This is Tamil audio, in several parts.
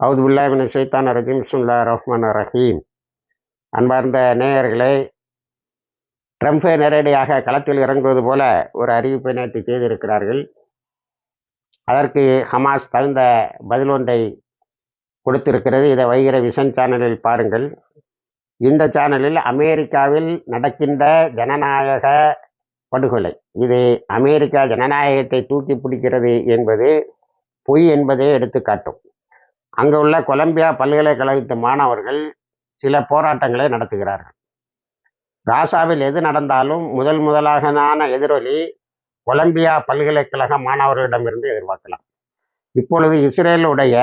அவுது பில்லாமின் சைத்தான் ரஹீம் சுல்லா ரஹ்மான் ரஹீம். அன்பார்ந்த நேயர்களே ட்ரம்ப்பை நேரடியாக களத்தில் இறங்குவது போல ஒரு அறிவிப்பை நேற்று செய்திருக்கிறார்கள். அதற்கு ஹமாஸ் தகுந்த பதில் ஒன்றை கொடுத்திருக்கிறது. இதை வைகிற விஷன் சேனலில் பாருங்கள். இந்த சேனலில் அமெரிக்காவில் நடக்கின்ற ஜனநாயக படுகொலை. இது அமெரிக்கா ஜனநாயகத்தை தூக்கி பிடிக்கிறது என்பது பொய் என்பதை எடுத்து காட்டும் அங்கே உள்ள கொலம்பியா பல்கலைக்கழகத்து மாணவர்கள் சில போராட்டங்களை நடத்துகிறார்கள். காசாவில் எது நடந்தாலும் முதல் முதலாகனான எதிரொலி கொலம்பியா பல்கலைக்கழக மாணவர்களிடமிருந்து எதிர்பார்க்கலாம். இப்பொழுது இஸ்ரேலுடைய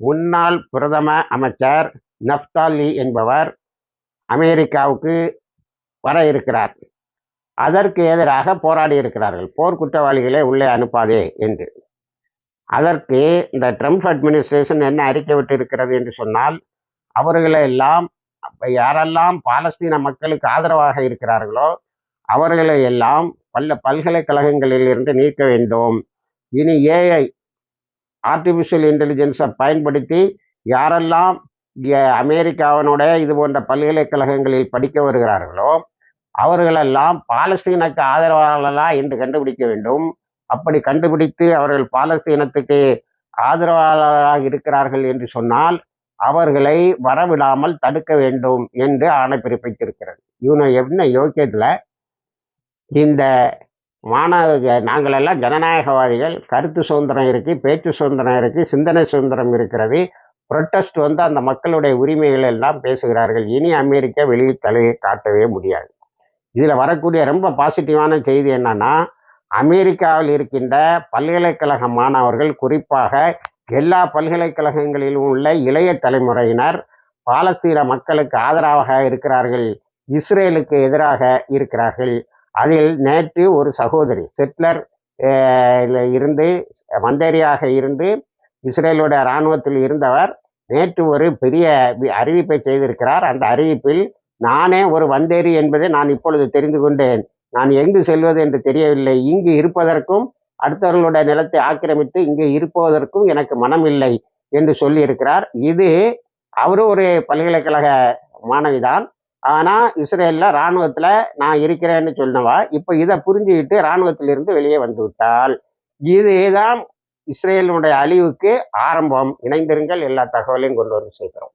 முன்னாள் பிரதம அமைச்சர் நப்தாலி என்பவர் அமெரிக்காவுக்கு வர இருக்கிறார். அதற்கு எதிராக போராடி இருக்கிறார்கள். போர்க்குற்றவாளிகளை உள்ளே அனுப்பாதே என்று. அதற்கு இந்த ட்ரம்ப் அட்மினிஸ்ட்ரேஷன் என்ன அறிக்கை விட்டு இருக்கிறது என்று சொன்னால் அவர்களை எல்லாம் யாரெல்லாம் பாலஸ்தீன மக்களுக்கு ஆதரவாக இருக்கிறார்களோ அவர்களை எல்லாம் பல்ல பல்கலைக்கழகங்களில் இருந்து நீக்க வேண்டும். இனி ஏஐ ஆர்டிஃபிஷியல் இன்டெலிஜென்ஸை பயன்படுத்தி யாரெல்லாம் அமெரிக்காவினுடைய இது போன்ற பல்கலைக்கழகங்களில் படிக்க வருகிறார்களோ அவர்களெல்லாம் பாலஸ்தீனுக்கு ஆதரவாளர்களா என்று கண்டுபிடிக்க வேண்டும். அப்படி கண்டுபிடித்து அவர்கள் பாலஸ்தீனத்துக்கு ஆதரவாளராக இருக்கிறார்கள் என்று சொன்னால் அவர்களை வரவிடாமல் தடுக்க வேண்டும் என்று ஆணை பிறப்பித்திருக்கிறது. இவனை என்ன யோக்கியத்தில் இந்த மாணவ நாங்களெல்லாம் ஜனநாயகவாதிகள் கருத்து சுதந்திரம் இருக்குது பேச்சு சுதந்திரம் இருக்குது சிந்தனை சுதந்திரம் இருக்கிறது. புரொட்டஸ்ட் வந்து அந்த மக்களுடைய உரிமைகள் எல்லாம் பேசுகிறார்கள். இனி அமெரிக்கா வெளியில் தலையை காட்டவே முடியாது. இதில் வரக்கூடிய ரொம்ப பாசிட்டிவான செய்தி என்னன்னா அமெரிக்காவில் இருக்கின்ற பல்கலைக்கழக மாணவர்கள் குறிப்பாக எல்லா பல்கலைக்கழகங்களிலும் உள்ள இளைய தலைமுறையினர் பாலஸ்தீன மக்களுக்கு ஆதரவாக இருக்கிறார்கள் இஸ்ரேலுக்கு எதிராக இருக்கிறார்கள். அதில் நேற்று ஒரு சகோதரி செட்லர் இருந்து மந்தேரியாக இருந்து இஸ்ரேலுடைய இராணுவத்தில் இருந்தவர் நேற்று ஒரு பெரிய அறிவிப்பை செய்திருக்கிறார். அந்த அறிவிப்பில் நானே ஒரு வந்தேரி என்பதை நான் இப்பொழுது தெரிந்து கொண்டேன். நான் எங்கு செல்வது என்று தெரியவில்லை. இங்கு இருப்பதற்கும் அடுத்தவர்களுடைய நிலத்தை ஆக்கிரமித்து இங்கு இருப்பதற்கும் எனக்கு மனம் இல்லை என்று சொல்லியிருக்கிறார். இது அவரும் ஒரு பல்கலைக்கழக மாணவிதான். ஆனால் இஸ்ரேலில் இராணுவத்தில் நான் இருக்கிறேன்னு சொன்னவா இப்போ இதை புரிஞ்சுக்கிட்டு இராணுவத்திலிருந்து வெளியே வந்து விட்டால் இதுதான் இஸ்ரேலினுடைய அழிவுக்கு ஆரம்பம். இணைந்திருங்கள் எல்லா தகவலையும் கொண்டு வந்து சேர்க்கிறோம்.